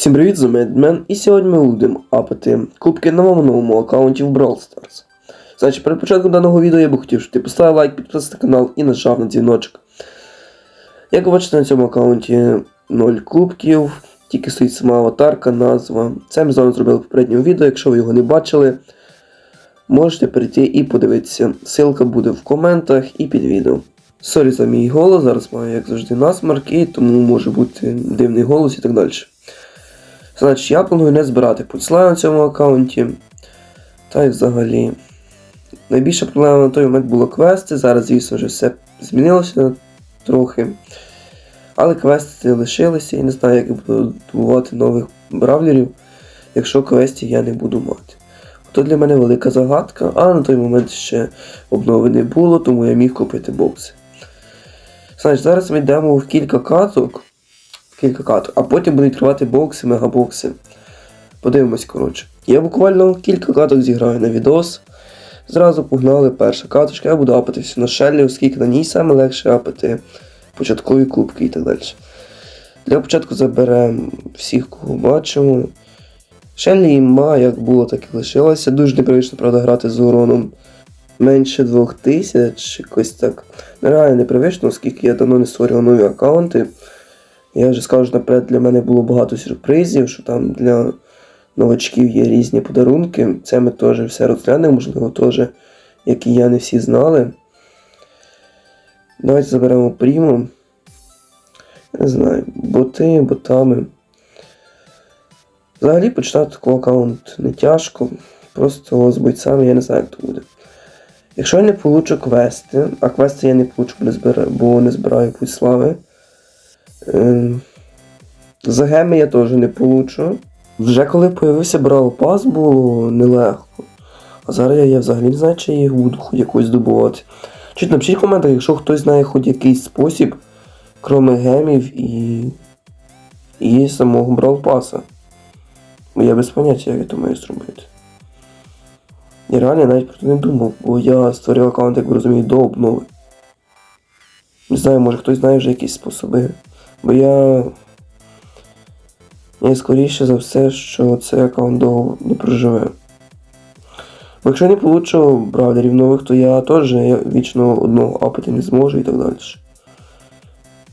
Всім привіт, з Медмен, і сьогодні ми будемо апати кубки на моєму новому аккаунті в Brawl Stars. Значить, перед початком даного відео я би хотів, щоб ти поставив лайк, підписався на канал і нажав на дзвіночок. Як ви бачите, на цьому аккаунті 0 кубків, тільки стоїть сама аватарка, назва. Це ми з вами зробили в попередньому відео, якщо ви його не бачили, можете перейти і подивитися. Ссылка буде в коментах і під відео. Сорі за мій голос, зараз маю, як завжди, насмарк, і тому може бути дивний голос і так далі. Значить, я планую не збирати пульсла на цьому аккаунті. Та й взагалі. Найбільша проблема на той момент було квести. Зараз, звісно, вже все змінилося трохи. Але квести лишилися і не знаю, як я буду добувати нових бравлерів, якщо квестів я не буду мати. То для мене велика загадка, а на той момент ще обнови не було, тому я міг купити бокси. Значить, зараз ми йдемо в кілька каток кілька каток, а потім будуть тривати бокси, мегабокси. Подивимось, коротше. Я буквально кілька каток зіграю на відос. Зразу погнали перша каточка, я буду апатися на шеллі, оскільки на ній саме легше апати початкові кубки і так далі. Для початку заберемо всіх, кого бачимо. Шеллі імма, як було, так і лишилося. Дуже непривично, правда, грати з уроном менше 2000, якось так. Нереально непривично, оскільки я давно не створював нові аккаунти. Я вже скажу наперед, для мене було багато сюрпризів, що там для новачків є різні подарунки. Це ми теж все розглянемо, можливо, теж, як і я, не всі знали. Давайте заберемо пріму. Не знаю, боти, ботами. Взагалі почитати такий аккаунт не тяжко. Просто з бойцями я не знаю, як то буде. Якщо я не получу квести, а квести я не получу, бо не збираю путь слави. Ем, За геми я теж не получу. Вже коли появився Брал Пас, було нелегко. А зараз я, взагалі не знаю, чи я буду хоч якось здобувати. Чуть напишіть в коментах, якщо хтось знає хоч якийсь спосіб, крім гемів і. і самого Брал Паса. Бо я без поняття, як я то маю зробити. І реально я навіть про це не думав, бо я створив аккаунт, як ви розумієте, до обнови. Не знаю, може хтось знає вже якісь способи. Бо я. Я скоріше за все, що цей аккаунт довго не проживе. Бо якщо не получу бравлерів нових, то я теж вічно одного апати не зможу і так далі.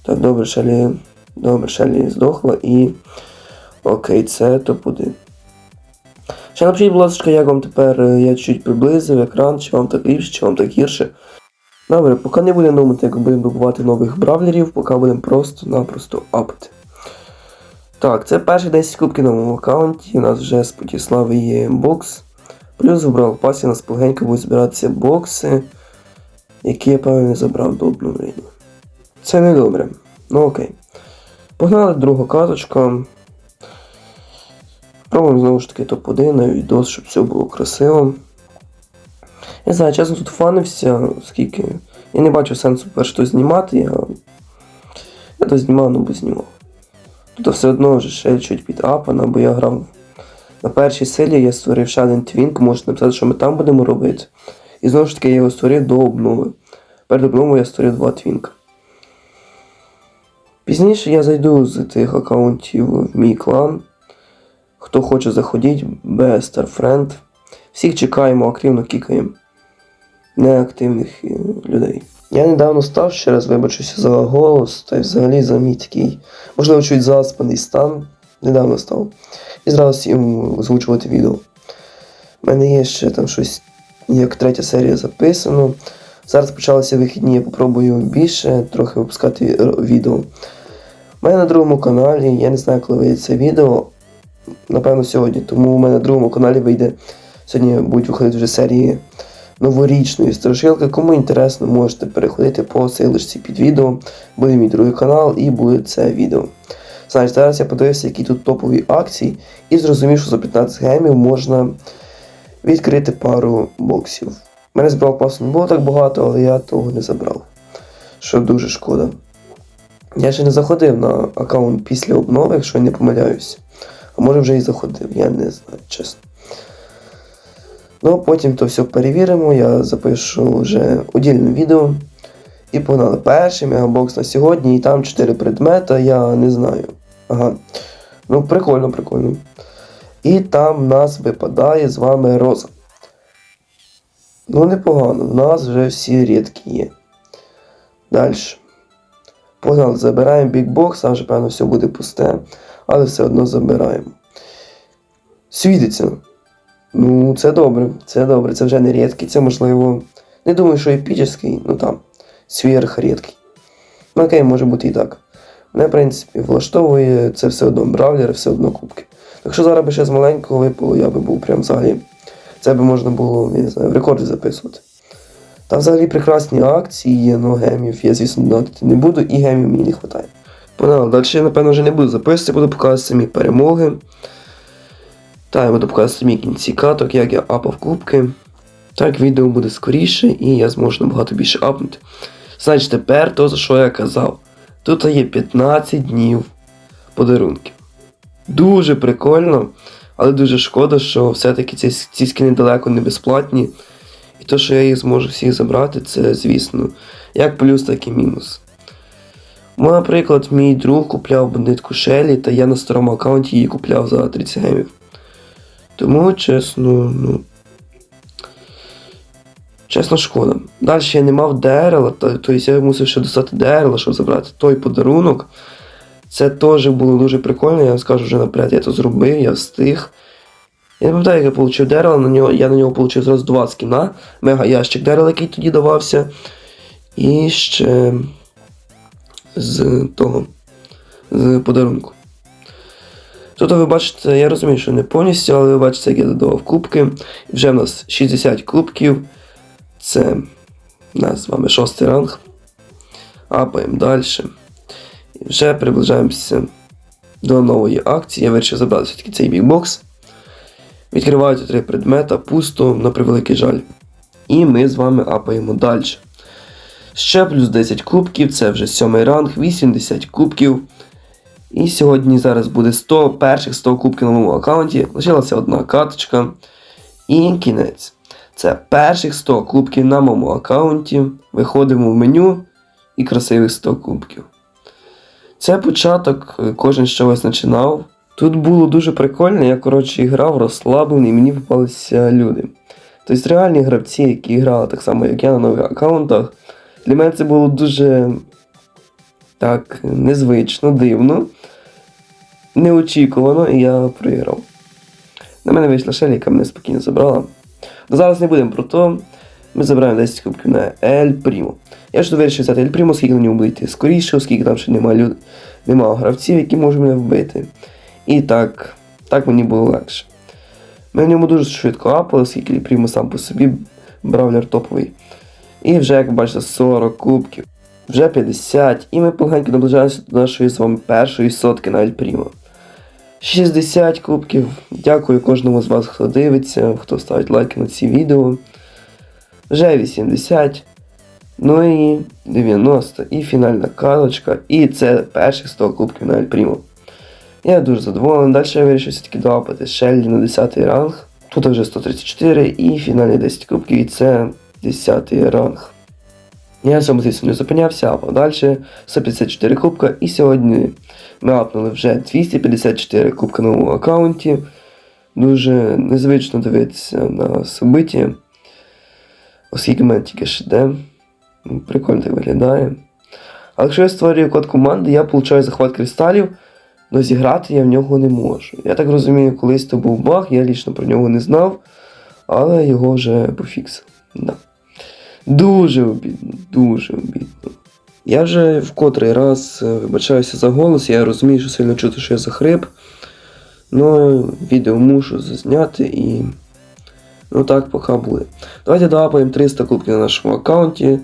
Так, добре, Шелі. Добре, Шелі здохла і. Окей, це топ-1. Ще напишіть, будь ласка, як вам тепер е, я чуть приблизив екран, чи вам так ліпше, чи вам так гірше. Добре, поки не будемо думати, як будемо добувати нових бравлерів, поки будемо просто-напросто апати. Так, це перший 10 кубків на моєму аккаунті. У нас вже з Потіслави є бокс. Плюс в Брал Пасі у нас полегенько будуть збиратися бокси, які я певно забрав до обновлення. Це не добре. Ну окей. Погнали друга каточка. Пробуємо знову ж таки топ-1 на відос, щоб все було красиво. Я знаю, чесно тут фанився, оскільки я не бачу сенсу перше то знімати, я. Я то знімав, ну бо знімав. Тут все одно вже ще чуть підапана, бо я грав на першій силі, я створив ще один твінк, можете написати, що ми там будемо робити. І знову ж таки я його створив до обнови. Перед обновою я створив два твінка. Пізніше я зайду з тих аккаунтів в мій клан. Хто хоче заходіть, без StarFriend. Всіх чекаємо, активно кікаємо неактивних е, людей. Я недавно став, ще раз вибачуся за голос, та й взагалі за мій такий, можливо, чуть заспаний стан. Недавно став. І зразу сім озвучувати відео. У мене є ще там щось, як третя серія записано. Зараз почалися вихідні, я попробую більше трохи випускати відео. У мене на другому каналі, я не знаю, коли вийде це відео. Напевно, сьогодні. Тому у мене на другому каналі вийде. Сьогодні будуть виходити вже серії новорічної страшилки. Кому інтересно, можете переходити по силочці під відео. Буде мій другий канал і буде це відео. Значить, зараз я подивився, які тут топові акції, і зрозумів, що за 15 гемів можна відкрити пару боксів. Мене збрав пасу не було так багато, але я того не забрав. Що дуже шкода. Я ще не заходив на аккаунт після обнови, якщо я не помиляюся. А може вже і заходив, я не знаю, чесно. Ну, потім то все перевіримо, я запишу вже удільне відео. І погнали перший мегабокс на сьогодні, і там 4 предмета, я не знаю. Ага. Ну, прикольно, прикольно. І там нас випадає з вами роза. Ну, непогано, в нас вже всі рідкі є. Далі. Погнали, забираємо бікбокс, там вже, певно, все буде пусте, але все одно забираємо. Світиться. Ну, це добре, це добре, це вже не рідкий, це можливо. Не думаю, що епічний, ну там, сверх рідкий. Ну окей, може бути і так. Мене, в принципі, влаштовує це все одно бравлер, все одно кубки. Так що зараз би ще з маленького випало, я би був прям взагалі. Це би можна було, не знаю, в рекорди записувати. Та взагалі прекрасні акції є, ну гемів. Я, звісно, донатити не буду, і гемів мені не вистачає. Погнали, далі я, напевно, вже не буду записувати, буду показувати самі перемоги. Та я буду показувати самі кінці каток, як я апав кубки. Так, відео буде скоріше і я зможу набагато більше апнути. Значить, тепер то, за що я казав. Тут є 15 днів подарунків. Дуже прикольно, але дуже шкода, що все-таки ці, ці скини далеко не безплатні. І то, що я їх зможу всіх забрати, це, звісно, як плюс, так і мінус. Ну, Наприклад, мій друг купляв бандитку Шелі, та я на старому аккаунті її купляв за 30 гемів. Тому, чесно, ну. Чесно, шкода. Далі я не мав дерела, тобто я мусив ще достати дерела, щоб забрати той подарунок. Це теж було дуже прикольно, я вам скажу вже наперед, я це зробив, я встиг. Я не пам'ятаю, як я отримав дерево, на нього, я на нього отримав зразу два скіна. Мега ящик дерева, який тоді давався. І ще з того, з подарунку. Тут ви бачите, я розумію, що не повністю, але ви бачите, як я додавав кубки. Вже в нас 60 кубків. Це у нас з вами шостий ранг. Апаємо далі. І вже приближаємося до нової акції. Я вирішив забрати все-таки цей бікбокс. Відкриваються три предмета, пусто, на превеликий жаль. І ми з вами апаємо далі. Ще плюс 10 кубків, це вже сьомий ранг, 80 кубків. І сьогодні зараз буде 100 перших 100 кубків на моєму аккаунті. Лишилася одна каточка. І кінець. Це перших 100 кубків на моєму аккаунті. Виходимо в меню і красивих 100 кубків. Це початок, кожен з чогось починав. Тут було дуже прикольно, я коротше грав розслаблений, і мені попалися люди. Тобто реальні гравці, які грали так само, як я на нових аккаунтах. Для мене це було дуже так незвично, дивно, неочікувано, і я проіграв. На мене вийшла Шелі, яка мене спокійно забрала. Но зараз не будемо про то. Ми забираємо 10 кубків на Ель Прімо. Я ж вирішив взяти Ель Прімо, оскільки на ньому буде йти скоріше, оскільки там ще немає люд... нема гравців, які можуть мене вбити. І так, так мені було легше. Ми в ньому дуже швидко апали, оскільки Ель Прімо сам по собі бравлер топовий. І вже, як бачите, 40 кубків, вже 50, і ми полегенько наближаємося до нашої з вами першої сотки на Ель Прімо. 60 кубків. Дякую кожному з вас, хто дивиться, хто ставить лайки на ці відео. Вже 80. Ну і 90. І фінальна карточка. І це перших 100 кубків на Прімо. Я дуже задоволений. Далі я вирішив все-таки доапати Шеллі на 10 ранг. Тут вже 134 і фінальні 10 кубків, і це 10 ранг. Я на цьому звісно не зупинявся, а подальше 154 кубка. І сьогодні ми апнули вже 254 кубка на новому аккаунті. Дуже незвично дивитися на собиті. Оскільки мене тільки ШД. Прикольно так виглядає. Але якщо я створюю код команди, я получаю захват кристалів, але зіграти я в нього не можу. Я так розумію, колись то був баг, я лічно про нього не знав, але його вже пофіксив. Да. Дуже обідно, дуже обідно. Я вже в котрий раз е, вибачаюся за голос, я розумію, що сильно чути, що я захрип. Ну, відео мушу зазняти і. Ну так, поки буде. Давайте доапаємо 300 кубків на нашому аккаунті.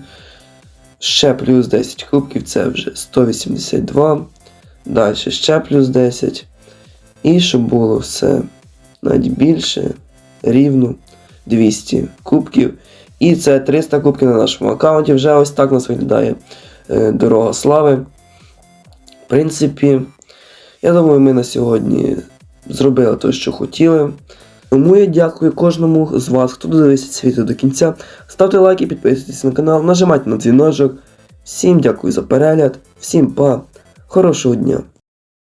Ще плюс 10 кубків, це вже 182. Далі ще плюс 10. І щоб було все навіть більше, рівно 200 кубків. І це 300 кубків на нашому аккаунті. Вже ось так у нас виглядає дорога слави. В принципі, я думаю, ми на сьогодні зробили те, що хотіли. Тому я дякую кожному з вас, хто додивився це відео до кінця. Ставте лайки, підписуйтесь на канал, нажимайте на дзвіночок. Всім дякую за перегляд, всім па, хорошого дня!